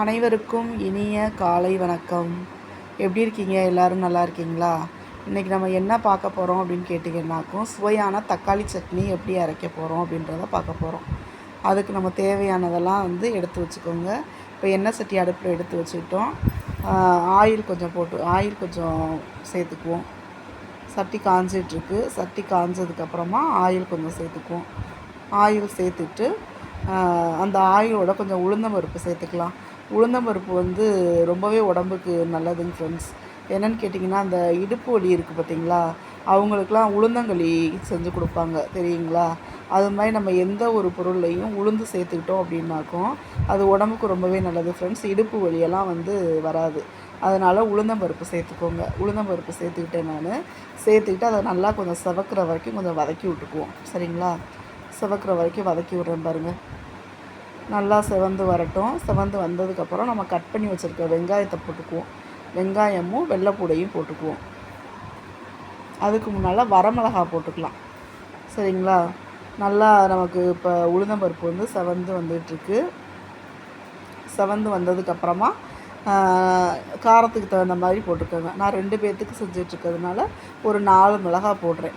அனைவருக்கும் இனிய காலை வணக்கம். எப்படி இருக்கீங்க? எல்லாரும் நல்லா இருக்கீங்களா? இன்றைக்கி நம்ம என்ன பார்க்க போகிறோம் அப்படின்னு கேட்டிங்கன்னாக்கும் சுவையான தக்காளி சட்னி எப்படி அரைக்க போகிறோம் அப்படின்றத பார்க்க போகிறோம் அதுக்கு நம்ம தேவையானதெல்லாம் வந்து எடுத்து வச்சுக்கோங்க. இப்போ எண்ணெய் சட்டி அடுப்பில் எடுத்து வச்சுக்கிட்டோம். ஆயில் கொஞ்சம் போட்டு ஆயில் கொஞ்சம் சேர்த்துக்குவோம். சட்டி காஞ்சிட்ருக்கு. சட்டி காஞ்சதுக்கப்புறமா ஆயில் கொஞ்சம் சேர்த்துக்குவோம். ஆயில் சேர்த்துட்டு அந்த ஆயிலோட கொஞ்சம் உளுந்தம்பருப்பு சேர்த்துக்கலாம். உளுந்தம்பருப்பு வந்து ரொம்பவே உடம்புக்கு நல்லதுங்க ஃப்ரெண்ட்ஸ் என்னென்னு கேட்டிங்கன்னா அந்த இடுப்பு வலி இருக்குது பார்த்தீங்களா அவங்களுக்கெலாம் உளுந்தங்களி செஞ்சு கொடுப்பாங்க தெரியுங்களா? அது மாதிரி நம்ம எந்த ஒரு பொருள்லையும் உளுந்து சேர்த்துக்கிட்டோம் அப்படின்னாக்கும் அது உடம்புக்கு ரொம்பவே நல்லது ஃப்ரெண்ட்ஸ் இடுப்பு வலியெல்லாம் வந்து வராது. அதனால் உளுந்தம்பருப்பு சேர்த்துக்கோங்க. உளுந்தம்பருப்பு சேர்த்துக்கிட்டேன் நான். சேர்த்துக்கிட்டு அதை நல்லா கொஞ்சம் செவக்கிற வரைக்கும் கொஞ்சம் வதக்கி விட்டுக்குவோம். சரிங்களா? செவக்கிற வரைக்கும் வதக்கி விட்றேன் பாருங்கள் நல்லா செவந்து வரட்டும். செவந்து வந்ததுக்கப்புறம் நம்ம கட் பண்ணி வச்சுருக்க வெங்காயத்தை போட்டுக்குவோம். வெங்காயமும் வெள்ளைப்பூடையும் போட்டுக்குவோம். அதுக்கு முன்னால் வரமிளகா போட்டுக்கலாம். சரிங்களா? நல்லா நமக்கு இப்போ உளுந்தம்பருப்பு வந்து செவந்து வந்துட்டுருக்கு. செவந்து வந்ததுக்கப்புறமா காரத்துக்கு தகுந்த மாதிரி போட்டுக்கோங்க. நான் ரெண்டு பேர்த்துக்கு செஞ்சிட்ருக்கிறதுனால ஒரு நாலு மிளகா போடுறேன்.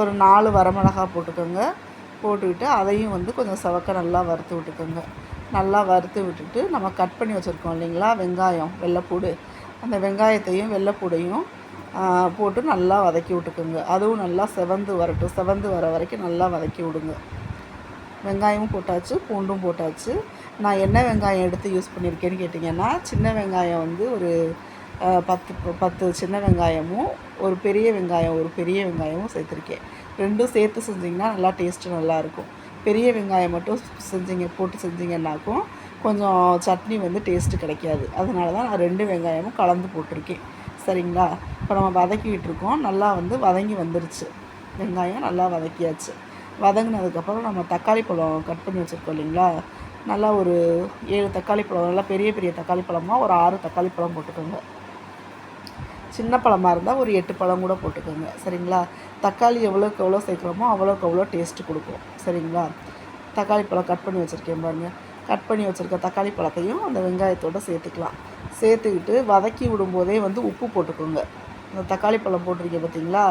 ஒரு நாலு வரமிளகா போட்டுக்கோங்க. போட்டுக்கிட்டு அதையும் வந்து கொஞ்சம் சவக்க நல்லா வறுத்து விட்டுக்கோங்க. நல்லா வறுத்து விட்டுட்டு நம்ம கட் பண்ணி வச்சுருக்கோம் இல்லைங்களா? வெங்காயம் வெள்ளைப்பூடு. அந்த வெங்காயத்தையும் வெள்ளைப்பூடையும் போட்டு நல்லா வதக்கி விட்டுக்கோங்க. அதுவும் நல்லா செவந்து வரட்டும். செவந்து வர வரைக்கும் நல்லா வதக்கி விடுங்க. வெங்காயமும் போட்டாச்சு பூண்டும் போட்டாச்சு. நான் என்ன வெங்காயம் எடுத்து யூஸ் பண்ணியிருக்கேன்னு கேட்டிங்கன்னா சின்ன வெங்காயம் வந்து ஒரு பத்து பத்து சின்ன வெங்காயமும் ஒரு பெரிய வெங்காயம் ஒரு பெரிய வெங்காயமும் சேர்த்துருக்கேன். ரெண்டும் சேர்த்து செஞ்சிங்கன்னா நல்லா டேஸ்ட்டு நல்லாயிருக்கும். பெரிய வெங்காயம் மட்டும் செஞ்சீங்க போட்டு செஞ்சீங்கன்னாக்கும் கொஞ்சம் சட்னி வந்து டேஸ்ட்டு கிடைக்காது. அதனால தான் நான் ரெண்டு வெங்காயமும் கலந்து போட்டிருக்கேன். சரிங்களா? இப்போ நம்ம வதக்கிட்டு இருக்கோம். நல்லா வந்து வதங்கி வந்துருச்சு. வெங்காயம் நல்லா வதக்கியாச்சு. வதங்கினதுக்கப்புறம் நம்ம தக்காளி பழம் கட் பண்ணி வச்சுருக்கோம் இல்லைங்களா? நல்லா ஒரு ஏழு தக்காளி பழம் நல்லா பெரிய பெரிய தக்காளி பழமாக ஒரு ஆறு தக்காளி பழம் போட்டுக்கோங்க. சின்ன பழமாக இருந்தால் ஒரு எட்டு பழம் கூட போட்டுக்கோங்க. சரிங்களா? தக்காளி எவ்வளோக்கு எவ்வளோ சேர்க்குறோமோ அவ்வளோக்கு அவ்வளோ டேஸ்ட்டு கொடுக்கும். சரிங்களா? தக்காளி பழம் கட் பண்ணி வச்சுருக்கேன் பாருங்கள் கட் பண்ணி வச்சுருக்க தக்காளி பழத்தையும் அந்த வெங்காயத்தோடு சேர்த்துக்கலாம். சேர்த்துக்கிட்டு வதக்கி விடும்போதே வந்து உப்பு போட்டுக்கோங்க. அந்த தக்காளி பழம் போட்டிருக்கீங்க பார்த்தீங்களா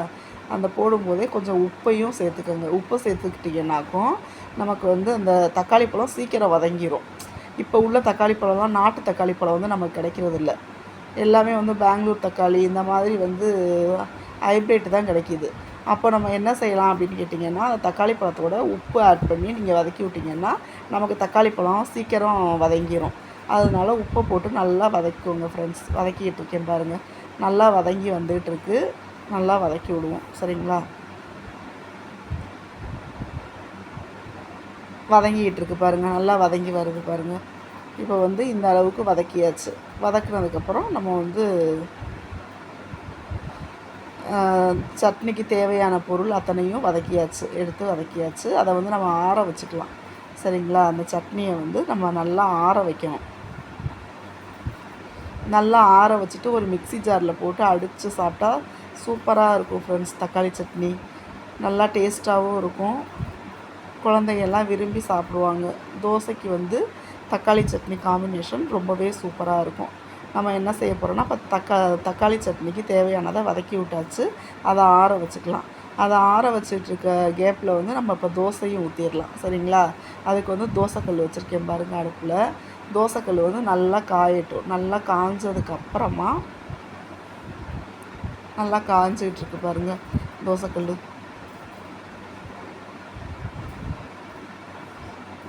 அந்த போடும்போதே கொஞ்சம் உப்பையும் சேர்த்துக்கோங்க. உப்பு சேர்த்துக்கிட்டிங்கனாக்கும் நமக்கு வந்து அந்த தக்காளி பழம் சீக்கிரம் வதங்கிரும். இப்போ உள்ள தக்காளி பழம்லாம் நாட்டு தக்காளி பழம் வந்து நமக்கு கிடைக்கிறது இல்லை எல்லாமே வந்து பெங்களூர் தக்காளி இந்த மாதிரி வந்து ஹைப்ரேட் தான் கிடைக்கிது. அப்போ நம்ம என்ன செய்யலாம் அப்படின்னு கேட்டிங்கன்னா தக்காளி பழத்தோட உப்பு ஆட் பண்ணி நீங்கள் வதக்கி விட்டிங்கன்னா நமக்கு தக்காளி பழம் சீக்கிரம் வதங்கிடும் அதனால உப்பை போட்டு நல்லா வதக்கிக்கோங்க ஃப்ரெண்ட்ஸ் வதக்கிக்கிட்டு இருக்கேன் பாருங்கள் நல்லா வதங்கி வந்துகிட்டு இருக்கு. நல்லா வதக்கி விடுவோம். சரிங்களா? வதங்கிக்கிட்டு இருக்கு பாருங்கள் நல்லா வதங்கி வருது பாருங்கள் இப்போ வந்து இந்த அளவுக்கு வதக்கியாச்சு. வதக்குனதுக்கப்புறம் நம்ம வந்து சட்னிக்கு தேவையான பொருள் அத்தனையும் வதக்கியாச்சு. எடுத்து வதக்கியாச்சு. அதை வந்து நம்ம ஆற வச்சுக்கலாம். சரிங்களா? அந்த சட்னியை வந்து நம்ம நல்லா ஆற வைக்கணும். நல்லா ஆற வச்சுட்டு ஒரு மிக்ஸி ஜாரில் போட்டு அடித்து சாப்பிட்டா சூப்பராக இருக்கும் ஃப்ரெண்ட்ஸ் தக்காளி சட்னி நல்லா டேஸ்ட்டாகவும் இருக்கும். குழந்தைங்க எல்லாம் விரும்பி சாப்பிடுவாங்க. தோசைக்கு வந்து தக்காளி சட்னி காம்பினேஷன் ரொம்பவே சூப்பராக இருக்கும். நம்ம என்ன செய்ய போகிறோன்னா இப்போ தக்கா தக்காளி சட்னிக்கு தேவையானதை வதக்கி விட்டாச்சு. அதை ஆற வச்சுக்கலாம். அதை ஆற வச்சிட்ருக்க கேப்பில் வந்து நம்ம இப்போ தோசையும் ஊற்றிடலாம் சரிங்களா? அதுக்கு வந்து தோசைக்கல் வச்சுருக்கேன் பாருங்கள் அடுப்பில். தோசைக்கல் வந்து நல்லா காயட்டும். நல்லா காஞ்சதுக்கப்புறமா நல்லா காஞ்சிக்கிட்டு இருக்கு பாருங்கள் தோசைக்கல்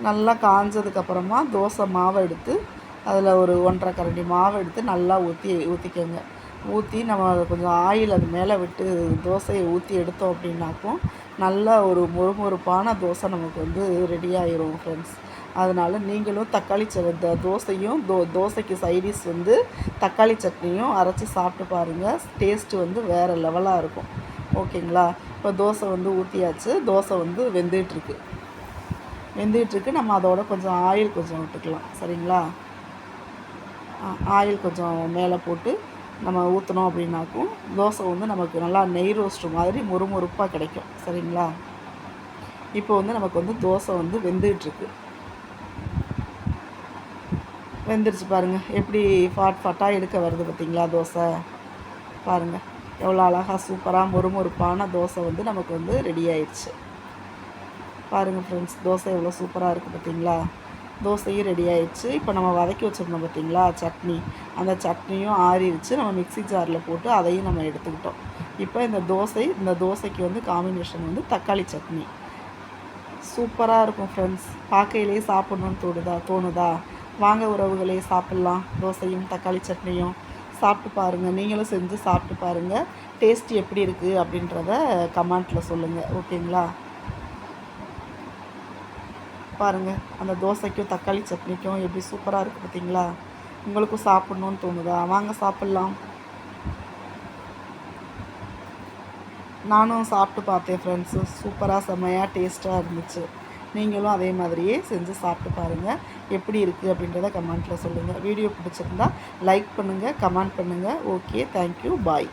நல்லா காஞ்சதுக்கப்புறமா தோசை மாவை எடுத்து அதில் ஒரு ஒன்றரை கரண்டி மாவு எடுத்து நல்லா ஊற்றி ஊற்றிக்கோங்க ஊற்றி நம்ம அதை கொஞ்சம் ஆயில் அது மேலே விட்டு தோசையை ஊற்றி எடுத்தோம் அப்படின்னாக்கும் நல்ல ஒரு மொறுமொறுப்பான தோசை நமக்கு வந்து ரெடி ஆயிரும் ஃப்ரெண்ட்ஸ் அதனால் நீங்களும் தக்காளி ச தோசையும் தோ தோசைக்கு சைடிஷ் வந்து தக்காளி சட்னியும் அரைச்சி சாப்பிட்டு பாருங்கள் டேஸ்ட்டு வந்து வேறு லெவலாக இருக்கும். ஓகேங்களா இப்போ தோசை வந்து ஊற்றியாச்சு தோசை வந்து வெந்துட்டுருக்கு வெந்துகிட்ருக்கு. நம்ம அதோட கொஞ்சம் ஆயில் கொஞ்சம் விட்டுக்கலாம். சரிங்களா? ஆயில் கொஞ்சம் மேலே போட்டு நம்ம ஊற்றினோம் அப்படின்னாக்கும் தோசை வந்து நமக்கு நல்லா நெய் ரோஸ்ட் மாதிரி முறுமுறுப்பாக கிடைக்கும். சரிங்களா? இப்போ வந்து நமக்கு வந்து தோசை வந்து வெந்துகிட்ருக்கு. வெந்துருச்சு பாருங்கள் எப்படி ஃபாட் ஃபாட்டாக எடுக்க வருது பார்த்தீங்களா தோசை? பாருங்கள் எவ்வளோ அழகாக சூப்பராக முறுமுறுப்பான தோசை வந்து நமக்கு வந்து ரெடி ஆயிடுச்சு. பாருங்கள் ஃப்ரெண்ட்ஸ் தோசை எவ்வளோ சூப்பராக இருக்குது பார்த்தீங்களா? தோசையும் ரெடி ஆயிடுச்சு. இப்போ நம்ம வதக்கி வச்சுருந்தோம் பார்த்தீங்களா? சட்னி. அந்த சட்னியும் ஆறிடுச்சு. நம்ம மிக்ஸி ஜாரில் போட்டு அதையும் நம்ம எடுத்துக்கிட்டோம். இப்போ இந்த தோசை இந்த தோசைக்கு வந்து காம்பினேஷன் வந்து தக்காளி சட்னி. சூப்பராக இருக்கும் ஃப்ரெண்ட்ஸ் பார்க்கையிலே சாப்பிட்ணுன்னு தோணுதா தோணுதா? வாங்க உறவுகளே சாப்பிட்லாம். தோசையும் தக்காளி சட்னியும். சாப்பிட்டு பாருங்கள் நீங்களும் செஞ்சு சாப்பிட்டு பாருங்கள் டேஸ்ட் எப்படி இருக்குது அப்படின்றத கமெண்ட்டில் சொல்லுங்கள் ஓகேங்களா பாருங்கள் அந்த தோசைக்கும் தக்காளி சட்னிக்கும் எப்படி சூப்பராக இருக்குது பார்த்தீங்களா உங்களுக்கும் சாப்பிட்ணுன்னு தோணுதா? வாங்க சாப்பிட்லாம். நானும் சாப்பிட்டு பார்த்தேன் ஃப்ரெண்ட்ஸு சூப்பராக செம்மையாக டேஸ்ட்டாக இருந்துச்சு. நீங்களும் அதே மாதிரியே செஞ்சு சாப்பிட்டு பாருங்கள் எப்படி இருக்குது அப்படின்றத கமெண்ட்டில் சொல்லுங்கள் வீடியோ பிடிச்சிருந்தா லைக் பண்ணுங்கள் கமெண்ட் பண்ணுங்கள் ஓகே தேங்க்யூ பாய்